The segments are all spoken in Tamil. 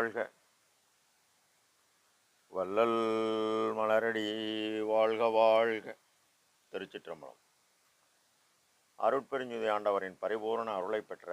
வாழ்க. வள்ளல் மலரடி வாழ்க வாழ்க. திருச்சிற்றம்பலம். அருட்பெருஞ்சுதி ஆண்டவரின் பரிபூரண அருளை பெற்ற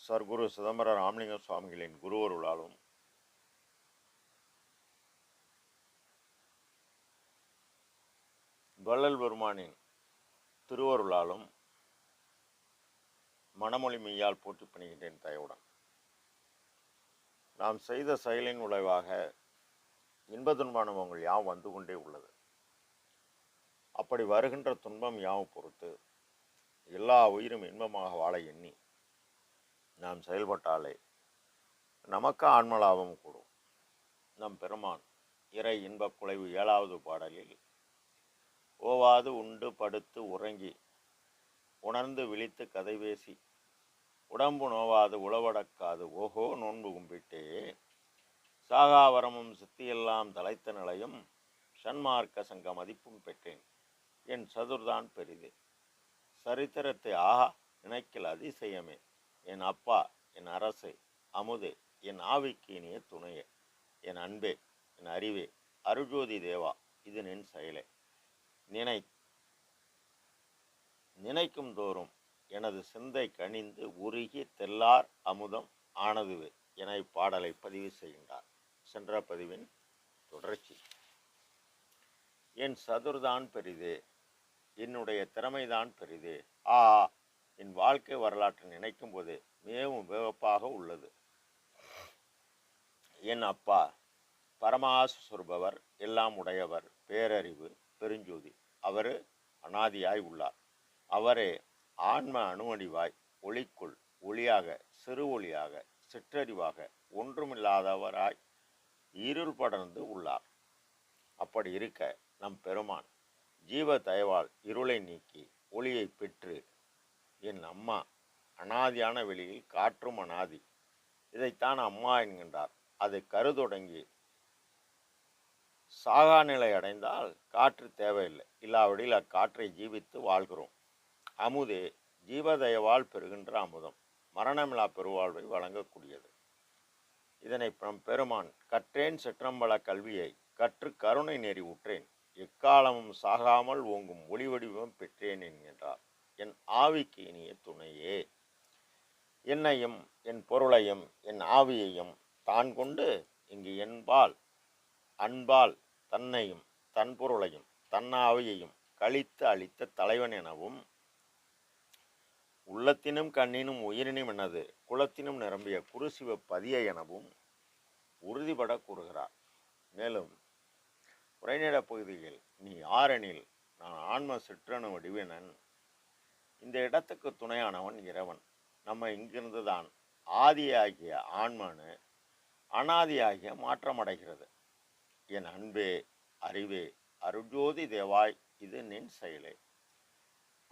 சர்க்குரு சிதம்பர ராமலிங்க சுவாமிகளின் குருவருளாலும் வள்ளல் பெருமானின் திருவருளாலும் மனமொழி மெய்யால் போற்றி பணிகின்றேன் தயவுடன் நாம் செய்த செயலின் விளைவாக இன்ப துன்ப அனுபவங்கள் யாவும் வந்து கொண்டே உள்ளது. அப்படி வருகின்ற துன்பம் யாவும் பொறுத்து எல்லா உயிரும் இன்பமாக வாழ எண்ணி நாம் செயல்பட்டாலே நமக்கு ஆன்மலாபம் கூடும். நம் பெருமான் இறை இன்பக் குலைவு ஏழாவது பாடலில் ஓவாது உண்டு படுத்து உறங்கி உணர்ந்து விழித்து கதை பேசி உடம்பு நோவாது உளவடக்காது ஓஹோ நோன்பு கும்பிட்டே சாகாவரமும் சித்தியெல்லாம் தலைத்த நிலையும் சன்மார்க்க சங்க மதிப்பும் பெற்றேன். என் சதுர்தான் பெரிது. சரித்திரத்தை ஆஹா நினைக்கல் அதிசயமே. என் அப்பா என் அரசு அமுதே என் ஆவிக்கு இனிய துணையே. என் அன்பே என் அறிவே அருஜோதி தேவா இது நின் செயலே. நினை நினைக்கும் தோறும் எனது சிந்தை கனிந்து உருகி தெல்லார் அமுதம் ஆனதுவே என இப்பாடலை பதிவு செய்கின்றார். சென்ற பதிவின் தொடர்ச்சி. என் சதுர்தான் பெரிது என்னுடைய திறமைதான் பெரிது. ஆ என் வாழ்க்கை வரலாற்றை நினைக்கும் போது மிகவும் வியப்பாக உள்ளது. என் அப்பா பரமாசு சொல்பவர் எல்லாம் உடையவர் பேரறிவு பெருஞ்சோதி. அவர் அனாதியாய் உள்ளார். அவரே ஆன்ம அணுவடிவாய் ஒளிக்குள் ஒளியாக சிறு ஒளியாக சிற்றறிவாக ஒன்றுமில்லாதவராய் இருள் படர்ந்து உள்ளார். அப்படி இருக்க நம் பெருமான் ஜீவ தயவால் இருளை நீக்கி ஒளியை பெற்று என் அம்மா அனாதியான வெளியில் காற்றும் அனாதி. இதைத்தான் அம்மா என்கின்றார். அதை கருதொடங்கி சாகா நிலை அடைந்தால் காற்று தேவையில்லை. இல்லாவிடில் அக்காற்றை ஜீவித்து வாழ்கிறோம். அமுதே ஜீவதயவால் பெறுகின்ற அமுதம். மரணமிலா பெருவாழ்வை வழங்கக்கூடியது. இதனை நம் பெருமான் கற்றேன் சிற்றம்பல கல்வியை கற்று கருணை நெறி உற்றேன். எக்காலமும் சாகாமல் ஓங்கும் ஒளி வடிவம் பெற்றேன் என்கின்றார். என் ஆவிக்கு இனிய துணையே. என்னையும் என் பொருளையும் என் ஆவியையும் தான் கொண்டு இங்கு என்பால் அன்பால் தன்னையும் தன் பொருளையும் தன்னாவியையும் கழித்து அளித்த தலைவன் எனவும் உள்ளத்தினும் கண்ணினும் உயிரினும் எனது குலத்தினும் நிரம்பிய குருசிவ பதிய எனவும் உறுதிபட கூறுகிறார். மேலும் உரைநட பகுதியில் நீ ஆரெனில் நான் ஆன்ம சிற்றணு வடிவினன். இந்த இடத்துக்கு துணையானவன் இறைவன். நம்ம இங்கிருந்து தான் ஆதியாகிய ஆன்மனு அனாதியாகிய மாற்றமடைகிறது. என் அன்பே அறிவே அருஜோதி தேவாய் இது நின் செயலே.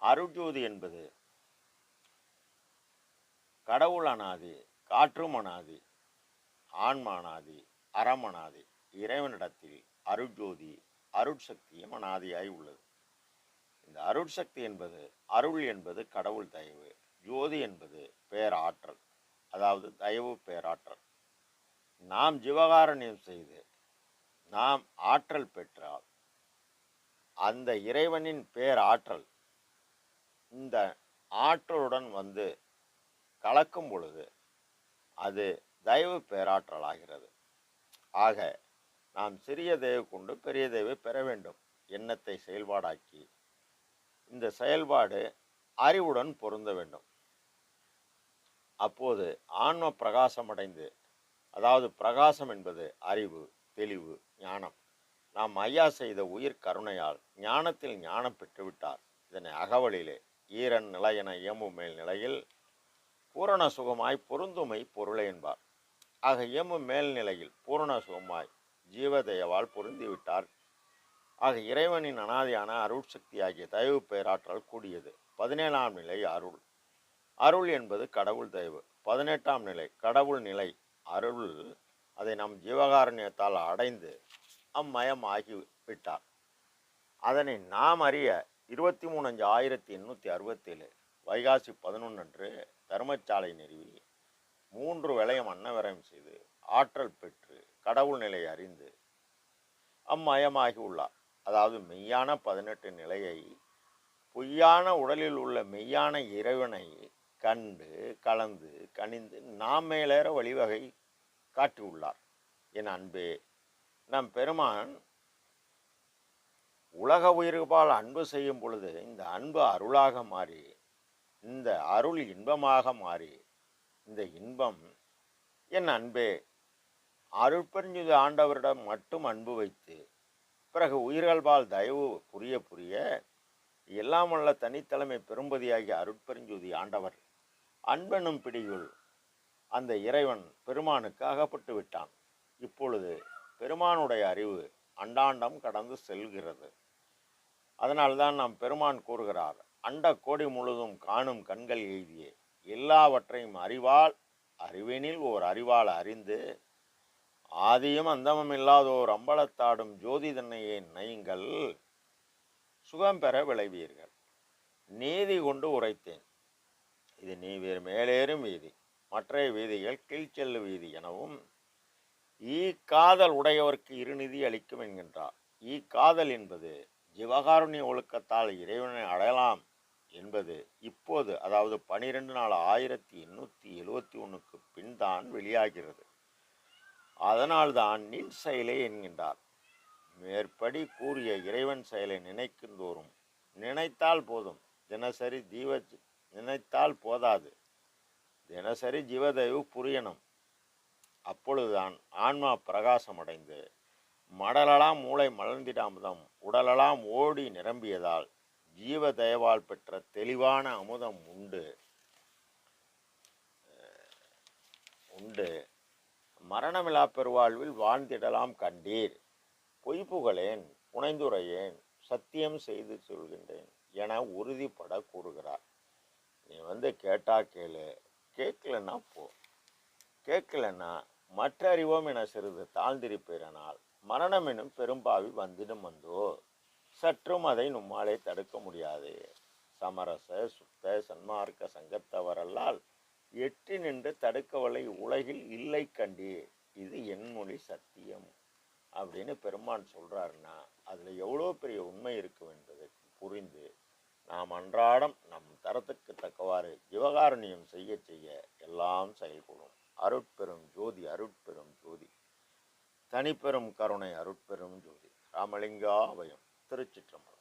அருஜோதி என்பது கடவுள் அனாதி காற்றும் அனாதி ஆன்ம அறமனாதி இறைவனிடத்தில் அருட்ஜோதி அருட்சக்தியும் அனாதியாய் உள்ளது. இந்த அருட்சக்தி என்பது அருள் என்பது கடவுள் தயவு ஜோதி என்பது பேராற்றல் அதாவது தயவு பேராற்றல். நாம் ஜீவகாரணியம் செய்து நாம் ஆற்றல் பெற்றால் அந்த இறைவனின் பேராற்றல் இந்த ஆற்றலுடன் வந்து கலக்கும் பொழுது அது தயவு பேராற்றலாகிறது. ஆக நாம் சிறிய தெய்வ கொண்டு பெரிய தெய்வை பெற வேண்டும். எண்ணத்தை செயல்பாடாக்கி இந்த செயல்பாடு அறிவுடன் பொருந்த வேண்டும். அப்போது ஆன்ம பிரகாசம் அடைந்து அதாவது பிரகாசம் என்பது அறிவு தெளிவு ஞானம். நாம் ஐயா செய்த உயிர் கருணையால் ஞானத்தில் ஞானம் பெற்றுவிட்டார். இதனை அகவலிலே ஈரன் நிலையென இயம்பு மேல் நிலையில் பூரண சுகமாய் பொருந்துமை பொருளை என்பார். ஆக இயம்பும் மேல்நிலையில் பூரண சுகமாய் ஜீவதயவால் பொருந்திவிட்டார். ஆக இறைவனின் அனாதியான அருள் சக்தியாகிய தயவு பேராற்றல் கூடியது. பதினேழாம் நிலை அருள். அருள் என்பது கடவுள் தயவு. பதினெட்டாம் நிலை கடவுள் நிலை அருள். அதை நம் ஜீவகாரண்யத்தால் அடைந்து அம்மயம் ஆகிவிட்டார் அதனை நாம் அறிய இருபத்தி மூணு அஞ்சு ஆயிரத்தி எண்ணூற்றி அறுபத்தேழு வைகாசி பதினொன்று அன்று தர்மச்சாலை நிறுவி மூன்று விளையம் அன்னவரம் செய்து ஆற்றல் பெற்று கடவுள் நிலை அறிந்து அம்மயமாகி உள்ளார். அதாவது மெய்யான பதினெட்டு நிலையை பொய்யான உடலில் உள்ள மெய்யான இறைவனை கண்டு கலந்து கனிந்து நாம் மேலேற வழிவகை காட்டியுள்ளார் என் அன்பே நம் பெருமான் உலக உயிர்பால் அன்பு செய்யும் பொழுது இந்த அன்பு அருளாக மாறி இந்த அருள் இன்பமாக மாறி இந்த இன்பம் என் அன்பே அருட்பெருஞ்சுது ஆண்டவரிடம் மட்டும் அன்பு வைத்து பிறகு உயிர்கள்பால் தயவு புரிய புரிய எல்லாம் தனித்தலைமை பெரும்பதியாகிய அருட்பெருஞ்சுதி ஆண்டவர் அன்பெனும் பிடியுள் அந்த இறைவன் பெருமானுக்கு அகப்பட்டு விட்டான். இப்பொழுது பெருமானுடைய அறிவு அண்டாண்டம் கடந்து செல்கிறது. அதனால்தான் நாம் பெருமான் கூறுகிறார் அண்ட கோடி முழுதும் காணும் கண்கள் எய்தியே. எல்லாவற்றையும் அறிவால் அறிவினில் ஓர் அறிவால் அறிந்து ஆதியும் அந்தமும் இல்லாதோர் அம்பலத்தாடும் ஜோதி தன்னையே நயுங்கள் சுகம் பெற விளைவீர்கள் நீதி கொண்டு உரைத்தேன். இது நீ வேறு மேலேறும் வீதி மற்றைய வீதிகள் கீழ்ச்செல்லு வீதி எனவும் ஈ காதல் உடையவர்க்கு இருநிதி அளிக்கும் என்கின்றார். ஈ காதல் என்பது ஜிவகாருண்ய ஒழுக்கத்தால் இறைவனை அடையலாம் என்பது இப்போது அதாவது பனிரெண்டு நாள் ஆயிரத்தி எண்ணூற்றி எழுவத்தி ஒன்றுக்கு பின் தான் வெளியாகிறது. அதனால்தான் நின் செயலை என்கின்றார். மேற்படி கூறிய இறைவன் செயலை நினைக்குந்தோறும் நினைத்தால் போதும் தினசரி ஜீவ நினைத்தால் போதாது தினசரி ஜீவதயவு புரியணும். அப்பொழுதுதான் ஆன்மா பிரகாசமடைந்து மடலெல்லாம் மூளை மலர்ந்திடாமுதம் உடலெல்லாம் ஓடி நிரம்பியதால் ஜீவ தயவால் பெற்ற தெளிவான அமுதம் உண்டு. உண்டு. மரணமிலா பெருவாழ்வில் வாழ்ந்திடலாம் கண்டீர். பொய் புகழேன் புனைந்துரையேன் சத்தியம் செய்து சொல்கின்றேன் என உறுதிப்பட கூறுகிறார். நீ வந்து கேட்டா கேளு. கேட்கலன்னா போ. கேட்கலன்னா மற்ற அறிவோம் என சிறிது தாழ்ந்திருப்பீரனால் மரணம் எனும் பெரும்பாவி வந்திடும் வந்தோ சற்றும் அதை நம்மாலே தடுக்க முடியாது. சமரச சுத்த சன்மார்க்க சங்கத்தவரல்லால் எட்டி நின்று தடுக்கவலை உலகில் இல்லை கண்டீர் இது என் மொழி சத்தியம் அப்படின்னு பெருமான் சொல்கிறாருன்னா அதில் எவ்வளோ பெரிய உண்மை இருக்கும் என்பதை புரிந்து நாம் அன்றாடம் நம் தரத்துக்கு தக்கவாறு ஜீவகாருண்யம் செய்ய செய்ய எல்லாம் செயல்கூடும் அருட்பெரும் ஜோதி அருட்பெரும் ஜோதி. தனிப்பெரும் கருணை அருட்பெரும் ஜோதி. ராமலிங்கா அபயம் திருச்சிற்றம்பலம்.